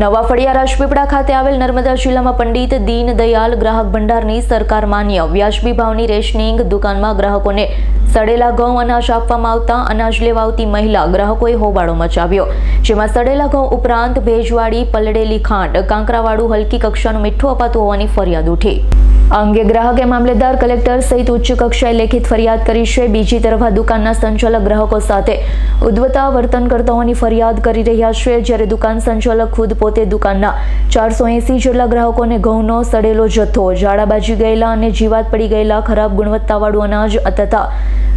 નવા ફળિયા રાજપીપળા ખાતે આવેલ નર્મદા જિલ્લામાં પંડિત દીન દયાલ ગ્રાહક ભંડારની સરકાર માન્ય વ્યાજબી ભાવની રેશનિંગ દુકાનમાં ગ્રાહકોને સડેલા ઘઉં અનાજ આપવામાં આવતા અનાજ લેવા આવતી મહિલા ગ્રાહકોએ હોબાળો મચાવ્યો, જેમાં સડેલા ઘઉં ઉપરાંત ભેજવાળી, પલળેલી ખાંડ, કાંકરાવાળું હલકી કક્ષાનું મીઠું અપાતું હોવાની ફરિયાદ ઉઠી. અંગે ગ્રાહકે મામલેદાર કલેક્ટર સહિત ઉચ્ચ કક્ષાએ લેખિત ફરિયાદ કરી છે. બીજી તરફ આ દુકાનના સંચાલક ગ્રાહકો સાથે ઉદ્વતા વર્તન કરતા હોવાની ફરિયાદ કરી રહ્યા છે. જ્યારે દુકાન સંચાલક ખુદ પોતે દુકાનના ચારસો એંસી જેટલા ગ્રાહકોને ઘઉંનો સડેલો જથ્થો ઝાડા બાજી ગયેલા અને જીવાત પડી ગયેલા ખરાબ ગુણવત્તાવાળું અનાજ તથા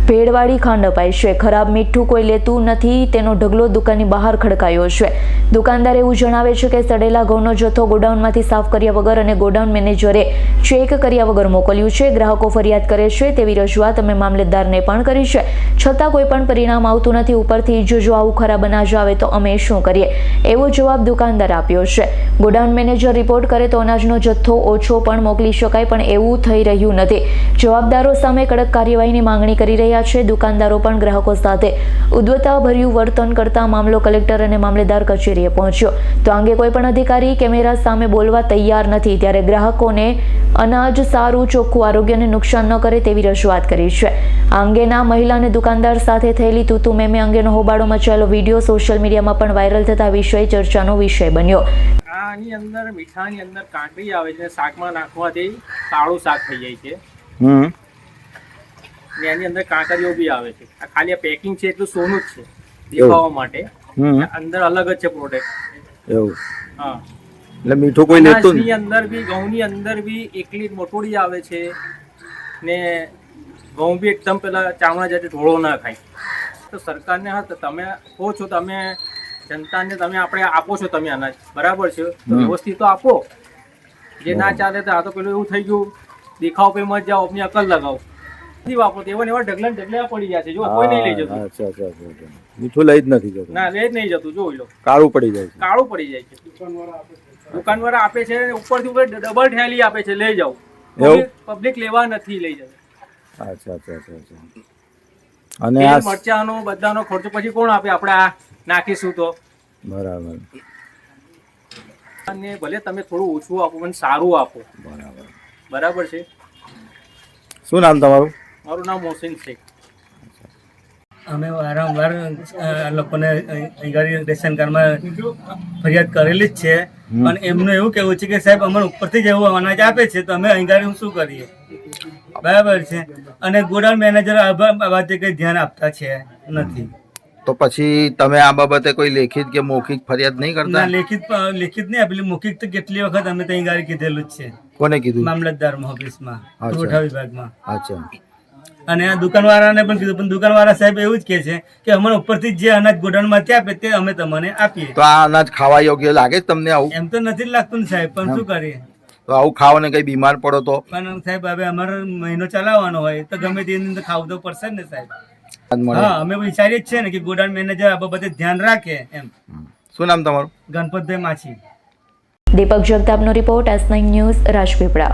ભેળવાળી ખાંડ અપાય છે. ખરાબ મીઠું કોઈ લેતું નથી, તેનો ઢગલો દુકાનની બહાર ખડકાયો છે. દુકાનદાર એવું જણાવે છે કે સડેલા ઘઉંનો જથ્થો ગોડાઉનમાંથી સાફ કર્યા વગર અને ગોડાઉન મેનેજરે ચેક કર્યા વગર મોકલ્યું છે. ગ્રાહકો ફરિયાદ કરે છે તેવી રજૂઆત અમે મામલેદારને પણ કરી છે. છતાં કોઈ પણ પરિણામ આવતું નથી. ઉપરથી જો જો આવું ખરાબ અનાજ આવે તો અમે શું કરીએ? એવો જવાબ દુકાનદાર આપ્યો છે. ગોડાઉન મેનેજર રિપોર્ટ કરે તો અનાજનો જથ્થો ઓછો પણ મોકલી શકાય, પણ એવું થઈ રહ્યું નથી. જવાબદારો સામે કડક કાર્યવાહીની માંગણી કરી રહ્યા છે. દુકાનદારો પણ ગ્રાહકો સાથે ઉદ્વતાભર્યું વર્તન કરતા મામલો કલેક્ટર અને મામલેદાર કચેરીએ પહોંચ્યો. તો અંગે કોઈ પણ અધિકારી કેમેરા સામે બોલવા તૈયાર નથી, ત્યારે ગ્રાહકોને અનાજ સારું ચોખ્ખું આરોગ્યને નુકસાન ન કરે તેવી રજૂઆત કરી છે. આ અંગેના મહિલા અને દુકાનદાર સાથે થયેલી તુતુ મેમે અંગેનો હોબાળો મચાયેલો વીડિયો સોશિયલ મીડિયામાં પણ વાયરલ થતા વિષય ચર્ચાનો વિષય બન્યો. આની અંદર મીઠાની અંદર કાંકરી આવે છે શાકમાં નાખવાથી કાળું શાક થઈ જાય છે. હમ. ને એની અંદર કાંકરીઓ બી આવે છે. આ ખાલી આ પેકિંગ છે એટલું સોનું જ છે દેખાવા માટે. અંદર અલગ જ છે પ્રોડક્ટ એવું. હા. એટલે મીઠું કોઈ લેતું નહીં અંદર બી ઘઉંની અંદર બી એકલી મોટોડી આવે છે ને ઘઉં બી એકદમ પેલા ચામડા જાતે ઢોળો ના ખાય. તો સરકારને હા તમે કહો છો તમે જનતાને તમે આપણે આપો છો તમે અનાજ બરાબર છે? તો વ્યવસ્થિત તો આપો. જે ના ચાલે તો આ તો પેલું એવું થઈ ગયું. દેખાવ પે મત જાઓ આપની અકલ લગાવો. નથી વાપરો એવા એવા ઢગલા ને ઢગલા પડી ગયા છે. જો કોઈ નહીં લઈ જતું. અચ્છા, અચ્છા. મીઠું લઈ જ નથી જતું. ના લઈ જ નહીં જતું. જોઈ લો કાળું પડી જાય કાળું પડી જાય છે. દુકાનવાળા આપે છે ઉપરથી ઉપર ડબલ ઠેલી આપે છે લઈ જાઓ. પબ્લિક લેવા નથી લઈ અચ્છા અચ્છા અચ્છા અચ્છા. અને આ મરચાનો બધાનો ખર્ચો પછી કોણ આપે? આપણે આ નાખીશું તો. બરાબર. અને ભલે તમે થોડું ઓછું આપો પણ સારું આપો. બરાબર. બરાબર છે? શું નામ તમારું? મારું નામ મોહસિન શેખ. અમે વારંવાર લોકોને રેશન કાર્ડમાં ફરિયાદ કરેલી જ છે. પણ અને એમનું એવું કેવું છે કે સાહેબ અમને ઉપરથી જ એવું અનાજ આપે છે તો અમે અહીં શું કરીએ? બરાબર છે. અને ગોડાઉન મેનેજર આ બાબતે કંઈ ધ્યાન આપતા છે નથી. તો પછી તમે આ બાબતે કોઈ લેખિત કે મૌખિક ફરિયાદ નહીં કરતા? લેખિત લેખિત નહીં આપેલી. મૌખિક તો કેટલી વખત અમે ત્યાં ગાડી કીધેલું જ છે. કોને કીધું? મામલતદાર ઓફિસમાં. પુરવઠા વિભાગમાં. અચ્છા. અને આ દુકાનવાળાને પણ કીધું પણ દુકાનવાળા સાહેબ એવું જ કે છે કે અમને ઉપરથી જે અનાજ ગોડાઉનમાંથી આપે તે અમે તમને આપીએ. તો આ અનાજ ખાવા યોગ્ય લાગે છે તમને આવું? એમ તો નથી લાગતું ને સાહેબ પણ શું કરીએ? તો આવું ખાવ ને કઈ બીમાર પડો તો? પણ સાહેબ હવે અમારો મહિનો ચલાવવાનો હોય તો ગમે તેની અંદર ખાવું તો પડશે ને સાહેબ. હા અમે વિચારીએ જ છે ને કે ગોડાઉન મેનેજર આ બાબતે ધ્યાન રાખે એમ. શું નામ તમારું? Ganpatbhai Machhi. Deepak જગતાપનો report S nine news Rajpipla.